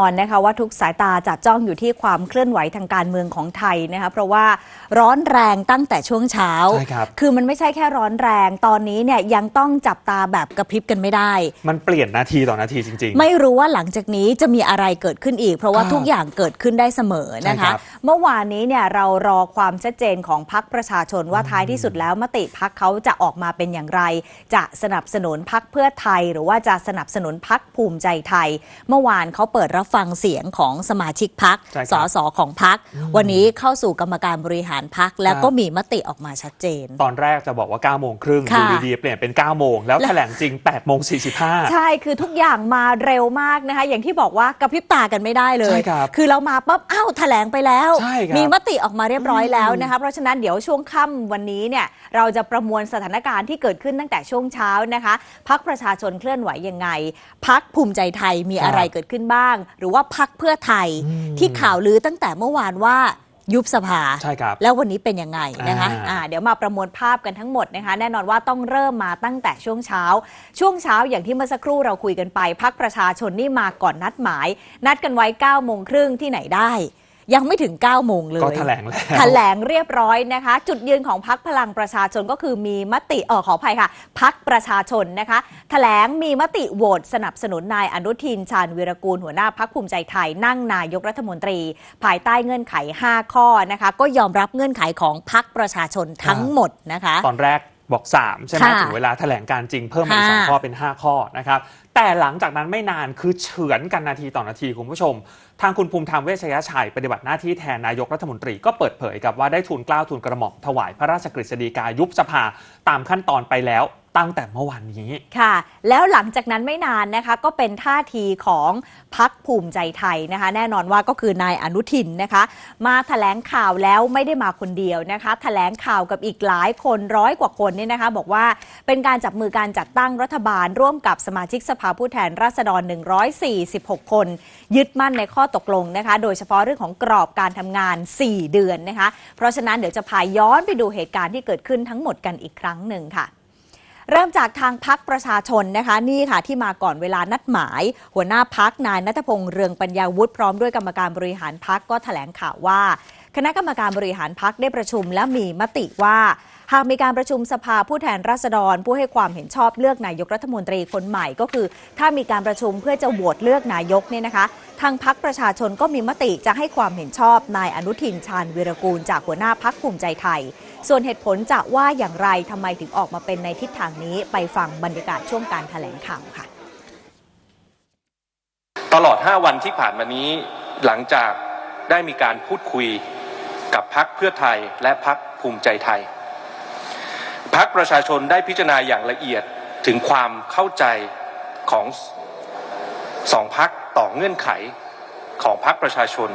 ตอนนะคะว่าทุกสายตาจับจ้องอยู่ที่ความเคลื่อนไหวทางการเมืองของไทยนะคะเพราะว่าร้อนแรงตั้งแต่ช่วงเช้าใช่ครับคือมันไม่ใช่แค่ร้อนแรงตอนนี้เนี่ยยังต้องจับตาแบบกระพริบกันไม่ได้ มันเปลี่ยนนาทีต่อนาทีจริงไม่รู้ว่าหลังจากนี้จะมีอะไรเกิดขึ้นอีก เพราะว่าครับทุกอย่างเกิดขึ้นได้เสมอนะใช่ครัคะบเมื่อวานนี้เนี่ยเรารอความชัดเจนของพักประชาชนว่าท้ายที่สุดแล้วมติพักเขาจะออกมาเป็นอย่างไร จะสนับสนุนพักเพื่อไทย หรือว่าจะสนับสนุนพักภูมิใจไทย เมื่อวานเขาเปิดรับฟังเสียงของสมาชิกพักใช่ครับสสของพัก วันนี้เข้าสู่กรรมการบริหารพัก แล้วครับก็มีมติออกมาชัดเจน ตอนแรกจะบอกว่า9โมงครึ่งค่ะ ดูดีๆเปลี่ยนเป็น9โมงแล้วแถลงจริง8โมง45ใช่ คือทุกอย่างมาเร็วมากนะคะ อย่างที่บอกว่ากระพริบตากันไม่ได้เลย ใช่ครับคือเรามาปั๊บอ้าวแถลงไปแล้ว ใช่ครับมีมติออกมาเรียบร้อยแล้วนะคะ เพราะฉะนั้นเดี๋ยวช่วงค่ำวันนี้เนี่ยเราจะประมวลสถานการณ์ที่เกิดขึ้นตั้งแต่ช่วงเช้านะคะ พักประชาชนเคลื่อนไหวยังไง พักภูมิใจไทยมีอะไรเกิดขึ้นบ้างหรือว่าพักเพื่อไทยที่ข่าวลือตั้งแต่เมื่อวานว่ายุบสภาใช่ครับแล้ววันนี้เป็นยังไงนะคะอ่าอ่าเดี๋ยวมาประมวลภาพกันทั้งหมดนะคะ แน่นอนว่าต้องเริ่มมาตั้งแต่ช่วงเช้า ช่วงเช้าอย่างที่เมื่อสักครู่เราคุยกันไปพักประชาชนนี่มาก่อนนัดหมาย นัดกันไว้9ก้าโมงครึ่งที่ไหนได้ ยังไม่ถึง9ก้าโมงเลย ก็แถลงแล้วแถลงเรียบร้อยนะคะ จุดยืนของพักพลังประชาชนก็คือมีมติเออขออภัยค่ะพักประชาชนนะคะแถลงมีมติโหวตสนับสนุนนายอนุทินชาญวีรกูลหัวหน้าพักภูมิใจไทยนั่งนายกรัฐมนตรี ภายใต้เงื่อนไข 5 ข้อนะคะ ก็ยอมรับเงื่อนไขของพักประชาชนทั้งหมดนะคะ ตอนแรก บอก 3 ใช่ไหมค่ะถึงเวลาแถลงการจริงเพิ่มมาอีกสองค่ะ ข้อเป็น 5 ข้อนะครับ แต่หลังจากนั้นไม่นานคือเฉือนกันนาทีต่อนาทีคุณผู้ชม ทางคุณภูมิธรรมเวชยชัย ปฏิบัติหน้าที่แทนนายกรัฐมนตรีก็เปิดเผยกับว่าได้ทูลเกล้าทูลกระหม่อมถวายพระราชกฤษฎีกายุบสภาตามขั้นตอนไปแล้ว ตั้งแต่เมื่อวานนี้ ค่ะ แล้วหลังจากนั้นไม่นานนะคะก็เป็นท่าทีของพักภูมิใจไทยนะคะ แน่นอนว่าก็คือนายอนุทินนะคะ มาแถลงข่าวแล้วไม่ได้มาคนเดียวนะคะแถลงข่าวกับอีกหลายคนร้อยกว่าคนเนี่ยนะคะ บอกว่าเป็นการจับมือการจัดตั้งรัฐบาล ร่วมกับสมาชิกสภาผู้แทนราษฎร 146 คน ยึดมั่นในข้อตกลงนะคะ โดยเฉพาะเรื่องของกรอบการทำงาน 4 เดือนนะคะ เพราะฉะนั้นเดี๋ยวจะพาย้อนไปดูเหตุการณ์ที่เกิดขึ้นทั้งหมดกันอีกครั้งหนึ่งค่ะ เริ่มจากทางพักประชาชนนะคะนี่ค่ะที่มาก่อนเวลานัดหมาย หัวหน้าพักนายนัทพงษ์เรืองปัญญาวุฒิพร้อมด้วยกรรมการบริหารพักก็แถลงข่าวว่า คณะกรรมการบริหารพักได้ประชุมและมีมติว่า หากมีการประชุมสภาผู้แทนราษฎร ผู้ให้ความเห็นชอบเลือกนายกรัฐมนตรีคนใหม่ก็คือ ถ้ามีการประชุมเพื่อจะโหวตเลือกนายกเนี่ยนะคะ ทางพักประชาชนก็มีมติจะให้ความเห็นชอบนายอนุทินชาญวีรกูล จากหัวหน้าพักภูมิใจไทย ส่วนเหตุผลจะว่าอย่างไรทำไมถึงออกมาเป็นในทิศทางนี้ไปฟังบรรยากาศช่วงการแถลงข่าวค่ะ ตลอด 5 วันที่ผ่านมานี้หลังจากได้มีการพูดคุยกับพักเพื่อไทยและพักภูมิใจไทย พักประชาชนได้พิจารณาอย่างละเอียดถึงความเข้าใจของสองพักต่อเงื่อนไขของพักประชาชน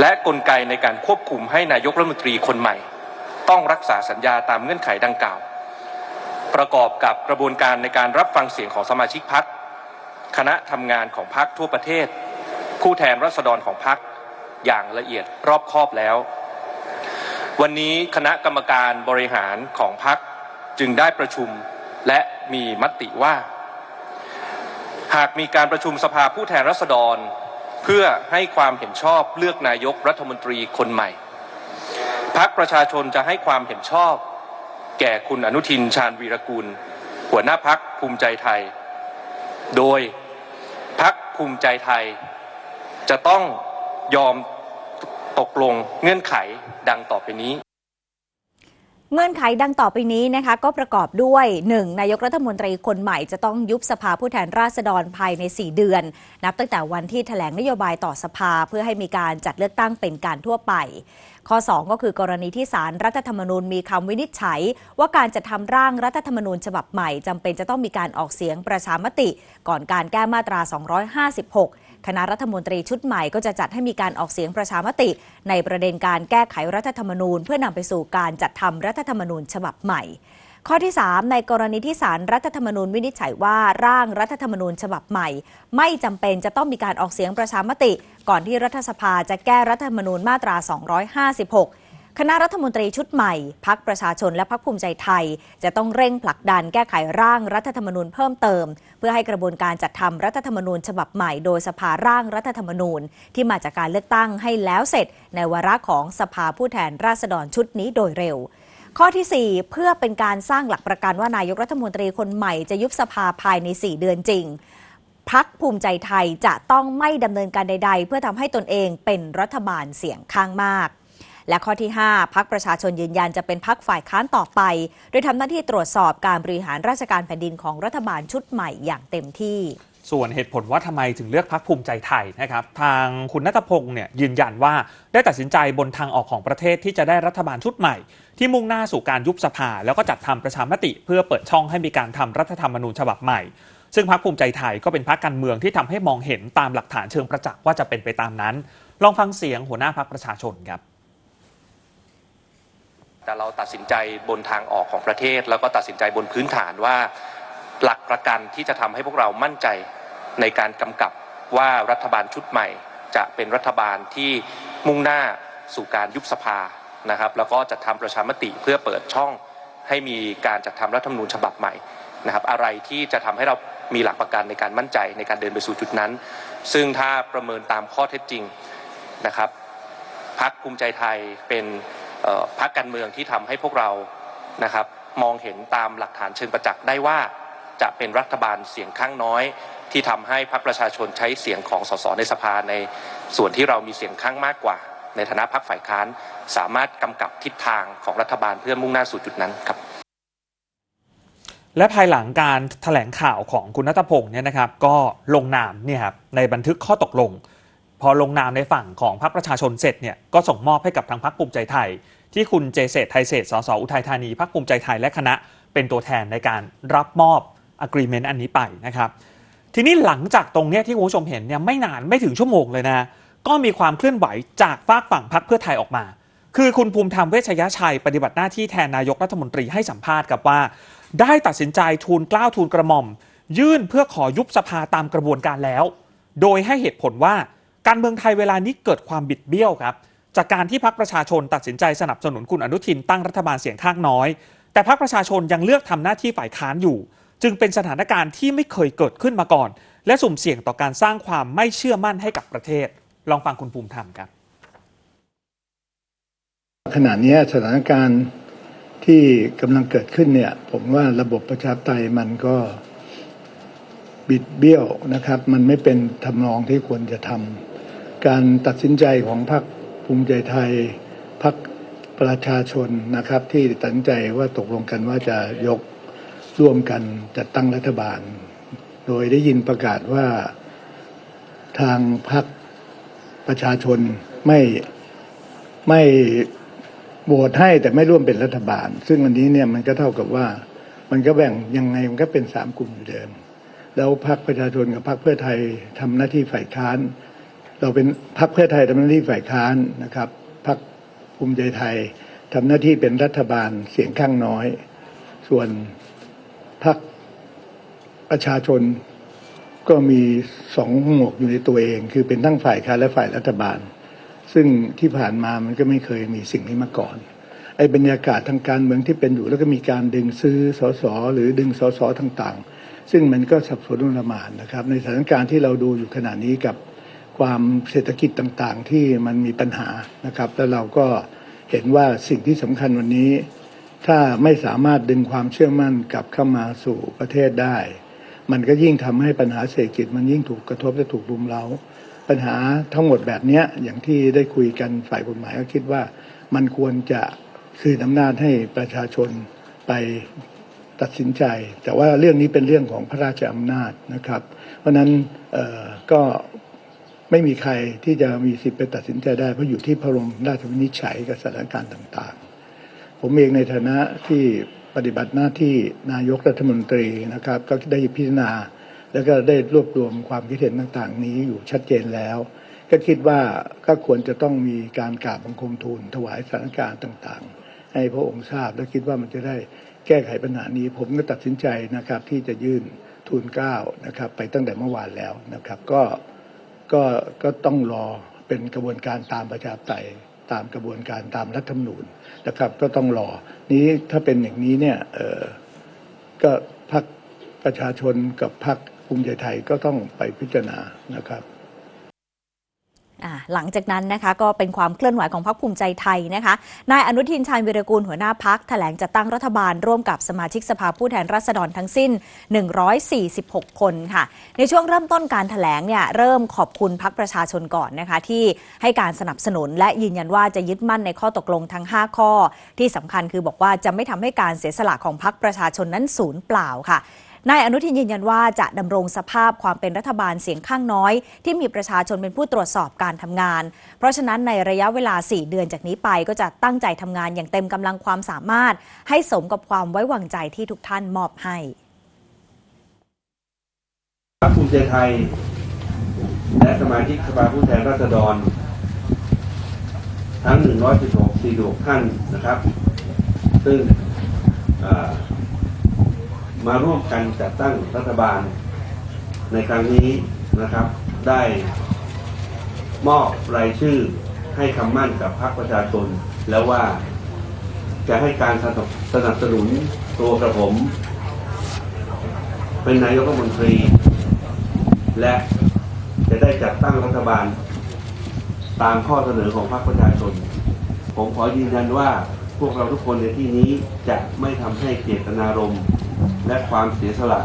และกลไกในการควบคุมให้นายกรัฐมนตรีคนใหม่ ต้องรักษาสัญญาตามเงื่อนไขดังกล่าว ประกอบกับกระบวนการในการรับฟังเสียงของสมาชิกพักคณะทำงานของพักทั่วประเทศ ผู้แทนรัษฎรของพักอย่างละเอียดรอบคอบแล้ว วันนี้คณะกรรมการบริหารของพัก จึงได้ประชุมและมีมติว่า หากมีการประชุมสภาผู้แทนรัษฎร เพื่อให้ความเห็นชอบเลือกนายกรัฐมนตรีคนใหม่พักประชาชนจะให้ความเห็นชอบ แก่คุณอนุทินชาญวีรกูล หัวหน้าพักภูมิใจไทย โดยพักภูมิใจไทย จะต้องยอมตกลงเงื่อนไขดังต่อไปนี้ เงื่อนไขดังต่อไปนี้นะคะก็ประกอบด้วย 1. นายกรัฐมนตรีคนใหม่จะต้องยุบสภาผู้แทนราษฎรภายใน 4 เดือน นับตั้งแต่วันที่แถลงนโยบายต่อสภาเพื่อให้มีการจัดเลือกตั้งเป็นการทั่วไป ข้อ 2 ก็คือกรณีที่สารรัฐธรรมนูญมีคำวินิจฉัย ว่าการจะทำร่างรัฐธรรมนูญฉบับใหม่จำเป็นจะต้องมีการออกเสียงประชามติ ก่อนการแก้มาตรา 256 คณะรัฐมนตรีชุดใหม่ก็จะจัดให้มีการออกเสียงประชามติ ในประเด็นการแก้ไขรัฐธรรมนูญ เพื่อนำไปสู่การจัดทำรัฐธรรมนูญฉบับใหม่ ข้อที่ 3 ในกรณีที่สารรัฐธรรมนูญวินิจฉัยว่าร่างรัฐธรรมนูญฉบับใหม่ ไม่จำเป็นจะต้องมีการออกเสียงประชามติ ก่อนที่รัฐสภาจะแก้รัฐธรรมนูญมาตรา 256 คณะรัฐมนตรีชุดใหม่ พักประชาชนและพักภูมิใจไทย จะต้องเร่งผลักดันแก้ไขร่างรัฐธรรมนูญเพิ่มเติม เพื่อให้กระบวนการจัดทำรัฐธรรมนูญฉบับใหม่โดยสภาร่างรัฐธรรมนูญ ที่มาจากการเลือกตั้งให้แล้วเสร็จ ในวาระของสภาผู้แทนราษฎรชุดนี้โดยเร็ว ข้อที่ 4 เพื่อเป็นการสร้างหลักประกันว่านายกรัฐมนตรีคนใหม่จะยุบสภาภายใน 4 เดือนจริงพักภูมิใจไทยจะต้องไม่ดำเนินการใด ๆ เพื่อทำให้ตนเองเป็นรัฐบาลเสียงข้างมาก และข้อที่ 5 พักประชาชนยืนยันจะเป็นพักฝ่ายค้านต่อไป โดยทำหน้าที่ตรวจสอบการบริหารราชการแผ่นดินของรัฐบาลชุดใหม่อย่างเต็มที่ส่วนเหตุผลว่าทำไมถึงเลือกพักภูมิใจไทยนะครับทางคุณนัทพงศ์เนี่ยยืนยันว่าได้ตัดสินใจบนทางออกของประเทศที่จะได้รัฐบาลชุดใหม่ ที่มุ่งหน้าสู่การยุบสภา แล้วก็จัดทำประชามติ เพื่อเปิดช่องให้มีการทำรัฐธรรมนูญฉบับใหม่ ซึ่งพักภูมิใจไทยก็เป็นพักการเมืองที่ทำให้มองเห็นตามหลักฐานเชิงประจักษ์ว่าจะเป็นไปตามนั้น ลองฟังเสียงหัวหน้าพักประชาชนครับ แต่เราตัดสินใจบนทางออกของประเทศ แล้วก็ตัดสินใจบนพื้นฐานว่าหลักประกันที่จะทำให้พวกเรามั่นใจในการกำกับว่ารัฐบาลชุดใหม่ จะเป็นรัฐบาลที่มุ่งหน้าสู่การยุบสภานะครับ แล้วก็จัดทำประชามติเพื่อเปิดช่องให้มีการจัดทำรัฐธรรมนูญฉบับใหม่นะครับอะไรที่จะทำให้เรามีหลักประกันในการมั่นใจในการเดินไปสู่จุดนั้น ซึ่งถ้าประเมินตามข้อเท็จจริงนะครับพักภูมิใจไทยเป็น เอ่อพักการเมืองที่ทำให้พวกเรานะครับมองเห็นตามหลักฐานเชิงประจักษ์ได้ว่าจะเป็นรัฐบาลเสียงข้างน้อย ที่ทำให้พรรคประชาชนใช้เสียงของสสในสภาในส่วนที่เรามีเสียงข้างมากกว่า ในฐานะพรรคฝ่ายค้าน สามารถกำกับทิศทางของรัฐบาลเพื่อมุ่งหน้าสู่จุดนั้นครับและภายหลังการแถลงข่าวของคุณนัทพงศ์เนี่ยนะครับ ก็ลงนามเนี่ยครับในบันทึกข้อตกลง พอลงนามในฝั่งของพรรคประชาชนเสร็จเนี่ยก็ส่งมอบให้กับทางพรรคภูมิใจไทย ที่คุณเจเศษไทยเศษสสอุทัยธานีพรรคภูมิใจไทยและคณะเป็นตัวแทนในการรับมอบ agreement อันนี้ไปนะครับ ทีนี้หลังจากตรงนี้ที่คุณผู้ชมเห็นเนี่ยไม่นานไม่ถึงชั่วโมงเลยนะ ก็มีความเคลื่อนไหวจากฝากฝั่งพรรคเพื่อไทยออกมา คือคุณภูมิธรรมเวชยชัย ปฏิบัติหน้าที่แทนนายกรัฐมนตรีให้สัมภาษณ์กับว่า ได้ตัดสินใจทูลกล้าวทูลกระหม่อม ยื่นเพื่อขอยุบสภาตามกระบวนการแล้ว โดยให้เหตุผลว่าการเมืองไทยเวลานี้เกิดความบิดเบี้ยวครับ จากการที่พรรคประชาชนตัดสินใจสนับสนุนคุณอนุทินตั้งรัฐบาลเสียงข้างน้อย แต่พรรคประชาชนยังเลือกทำหน้าที่ฝ่ายค้านอยู่ จึงเป็นสถานการณ์ที่ไม่เคยเกิดขึ้นมาก่อน และสุ่มเสี่ยงต่อการสร้างความไม่เชื่อมั่นให้กับประเทศ ลองฟังคุณภูมิธรรมครับขณะนี้สถานการณ์ที่กำลังเกิดขึ้นเนี่ย ผมว่าระบบประชาธิปไตยมันก็บิดเบี้ยวนะครับ มันไม่เป็นทำนองที่ควรจะทำการตัดสินใจของพรรค ภูมิใจไทยพรรคประชาชนนะครับ ที่ตัดใจว่าตกลงกันว่าจะยกร่วมกันจัดตั้งรัฐบาล โดยได้ยินประกาศว่าทางพรรคประชาชนไม่ไม่โหวตให้แต่ไม่ร่วมเป็นรัฐบาล ซึ่งอันนี้เนี่ยมันก็เท่ากับว่ามันก็แบ่งยังไงมันก็เป็นสามกลุ่มอยู่เดิม แล้วพรรคประชาชนกับพรรคเพื่อไทยทำหน้าที่ฝ่ายค้าน เราเป็นพรรคเพื่อไทยทำหน้าที่ฝ่ายค้านนะครับพรรคภูมิใจไทยทำหน้าที่เป็นรัฐบาลเสียงข้างน้อย ส่วนพรรคประชาชนก็มีสองหมวกอยู่ในตัวเอง คือเป็นทั้งฝ่ายค้านและฝ่ายรัฐบาล ซึ่งที่ผ่านมามันก็ไม่เคยมีสิ่งนี้มาก่อน ไอ้บรรยากาศทางการเมืองที่เป็นอยู่แล้วก็มีการดึงซื้อสสหรือดึงสสต่างๆ ซึ่งมันก็สับสนรุนละมานนะครับ ในสถานการณ์ที่เราดูอยู่ขณะนี้กับ ความเศรษฐกิจต่างๆ ที่มันมีปัญหานะครับ แล้วเราก็เห็นว่าสิ่งที่สำคัญวันนี้ ถ้าไม่สามารถดึงความเชื่อมั่นกลับเข้ามาสู่ประเทศได้ มันก็ยิ่งทำให้ปัญหาเศรษฐกิจมันยิ่งถูกกระทบและถูกรุมเร้า ปัญหาทั้งหมดแบบนี้อย่างที่ได้คุยกันฝ่ายกฎหมายก็คิดว่ามันควรจะคืนอำนาจให้ประชาชนไปตัดสินใจ แต่ว่าเรื่องนี้เป็นเรื่องของพระราชอำนาจนะครับ เพราะนั้นก็ ไม่มีใครที่จะมีสิทธิ์ไปตัดสินใจได้เพราะอยู่ที่พระรมราชวินิจฉัยกับสถานการณ์ต่างๆ ผมเองในฐานะที่ปฏิบัติหน้าที่นายกรัฐมนตรีนะครับ ก็ได้พิจารณา แล้วก็ได้รวบรวมความคิดเห็นต่างๆ นี้อยู่ชัดเจนแล้ว ก็คิดว่าก็ควรจะต้องมีการกราบบังคมทูลถวายสถานการณ์ต่างๆ ให้พระองค์ทราบและคิดว่ามันจะได้แก้ไขปัญหานี้ ผมก็ตัดสินใจนะครับที่จะยื่นทูลเก้านะครับ ไปตั้งแต่เมื่อวานแล้วนะครับ ก็ ก็ก็ต้องรอเป็นกระบวนการตามประชาธิปไตยตามกระบวนการตามรัฐธรรมนูญนะครับ ก็ต้องรอ นี้ถ้าเป็นอย่างนี้เนี่ยเออก็พรรคประชาชนกับพรรคภูมิใจไทยก็ต้องไปพิจารณานะครับ หลังจากนั้นนะคะก็เป็นความเคลื่อนไหวของพรรคภูมิใจไทยนะคะนายอนุทินชาญวิรกูลหัวหน้าพักแถลงจัดตั้งรัฐบาลร่วมกับสมาชิกสภาผู้แทนราษฎรทั้งสิ้น 146 คนค่ะ ในช่วงเริ่มต้นการแถลงเนี่ยเริ่มขอบคุณพักประชาชนก่อนนะคะที่ให้การสนับสนุน และยืนยันว่าจะยึดมั่นในข้อตกลงทั้ง 5 ข้อ ที่สำคัญคือบอกว่าจะไม่ทำให้การเสียสละของพักประชาชนนั้นสูญเปล่าค่ะ นายอนุทินยืนยันว่าจะดำรงสภาพความเป็นรัฐบาลเสียงข้างน้อย ที่มีประชาชนเป็นผู้ตรวจสอบการทำงาน เพราะฉะนั้นในระยะเวลา 4 เดือนจากนี้ไปก็จะตั้งใจทำงานอย่างเต็มกำลังความสามารถ ให้สมกับความไว้วางใจที่ทุกท่านมอบให้พรรคภูมิใจไทย และสมาชิกสภาผู้แทนราษฎร ทั้ง 116 46 ท่านนะครับ ซึ่ง มาร่วมกันจัดตั้งรัฐบาล ในครั้งนี้นะครับ ได้มอบรายชื่อให้คำมั่นกับพรรคประชาชน แล้วว่าจะให้การสนับสนุนตัวกระผม เป็นนายกรัฐมนตรี และจะได้จัดตั้งรัฐบาล ตามข้อเสนอของพรรคประชาชน ผมขอยืนยันว่าพวกเราทุกคนในที่นี้จะไม่ทำให้เจตนารมณ์ และความเสียสละ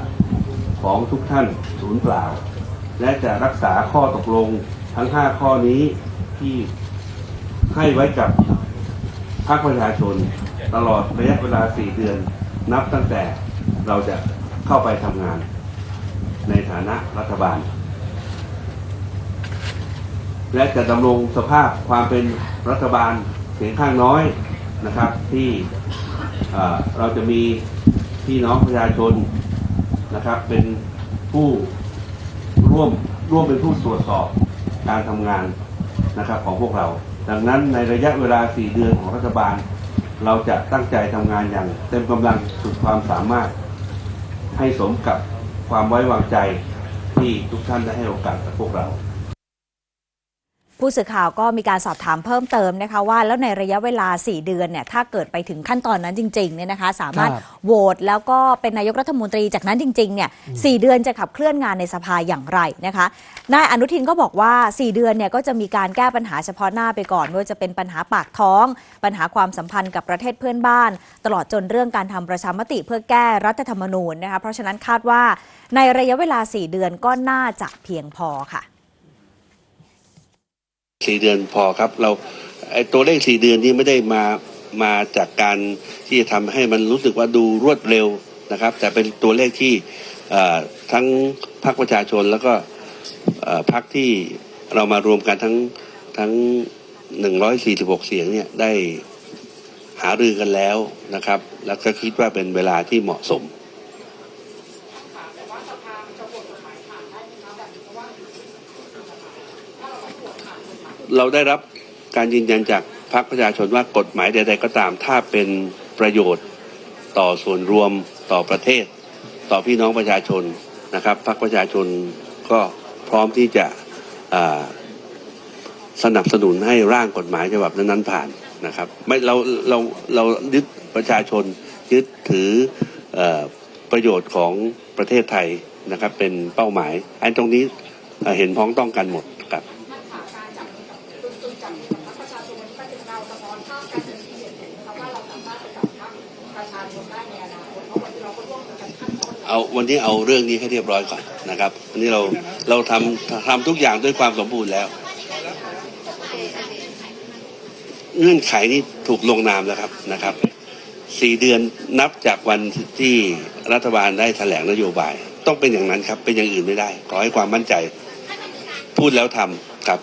ของทุกท่านสูญเปล่า และจะรักษาข้อตกลงทั้ง 5 ข้อนี้ที่ให้ไว้กับพรรคประชาชน ตลอดระยะเวลา 4 เดือน นับตั้งแต่เราจะเข้าไปทำงานในฐานะรัฐบาล และจะดำรงสภาพความเป็นรัฐบาลเสียงข้างน้อยนะครับที่เราจะมี พี่น้องประชาชนนะครับ เป็นผู้ร่วมร่วมเป็นผู้ตรวจสอบการทำงานนะครับของพวกเรา ดังนั้นในระยะเวลา 4 เดือนของรัฐบาล เราจะตั้งใจทำงานอย่าง เต็มกำลังสุดความสามารถ ให้สมกับความไว้วางใจที่ทุกท่านได้ให้โอกาสกับพวกเรา ผู้สื่อข่าวก็มีการสอบถามเพิ่มเติมนะคะว่าแล้วในระยะเวลา 4 เดือนเนี่ยถ้าเกิดไปถึงขั้นตอนนั้นจริงๆเนี่ยนะคะสามารถครับโหวตแล้วก็เป็นนายกรัฐมนตรีจากนั้นจริงๆเนี่ยสเดือนจะขับเคลื่อนงานในสภาอย่างไรนะคะนายอนุทินก็บอกว่า 4 เดือนเนี่ยก็จะมีการแก้ปัญหาเฉพาะหน้าไปก่อนไม่ว่าจะเป็นปัญหาปากท้อง ปัญหาความสัมพันธ์กับประเทศเพื่อนบ้าน ตลอดจนเรื่องการทำประชามติเพื่อแก้รัฐธรรมนูญนะคะเพราะฉะนั้นคาดว่าในระยะเวลา 4 เดือนก็น่าจะเพียงพอค่ะ สี่เดือนพอครับเราไอ้ตัวเลขสี่เดือนนี้ไม่ได้มามาจากการที่จะทำให้มันรู้สึกว่าดูรวดเร็วนะครับ แต่เป็นตัวเลขที่ทั้งพรรคประชาชนแล้วก็พรรคที่เรามารวมกันทั้งทั้ง 146 เสียงเนี่ยได้หารือกันแล้วนะครับ แล้วก็คิดว่าเป็นเวลาที่เหมาะสม เราได้รับการยืนยันจากพรรคประชาชนว่ากฎหมายใดๆก็ตาม ถ้าเป็นประโยชน์ต่อส่วนรวมต่อประเทศ ต่อพี่น้องประชาชนนะครับพรรคประชาชนก็พร้อมที่จะสนับสนุนให้ร่างกฎหมายฉบับนั้นๆผ่านนะครับไม่เราเราเรายึดประชาชนยึดถืออประโยชน์ของประเทศไทยนะครับเป็นเป้าหมาย อันตรงนี้เห็นพ้องต้องกันหมดครับ เอาวันนี้เอาเรื่องนี้ให้เรียบร้อยก่อนนะครับวันนี้เราเราทำทำทุกอย่างด้วยความสมบูรณ์แล้ว เงื่อนไขนี้ถูกลงนามแล้วครับนะครับสี่เดือนนับจากวันที่รัฐบาลได้แถลงนโยบาย ต้องเป็นอย่างนั้นครับ เป็นอย่างอื่นไม่ได้ ขอให้ความมั่นใจ พูดแล้วทำครับ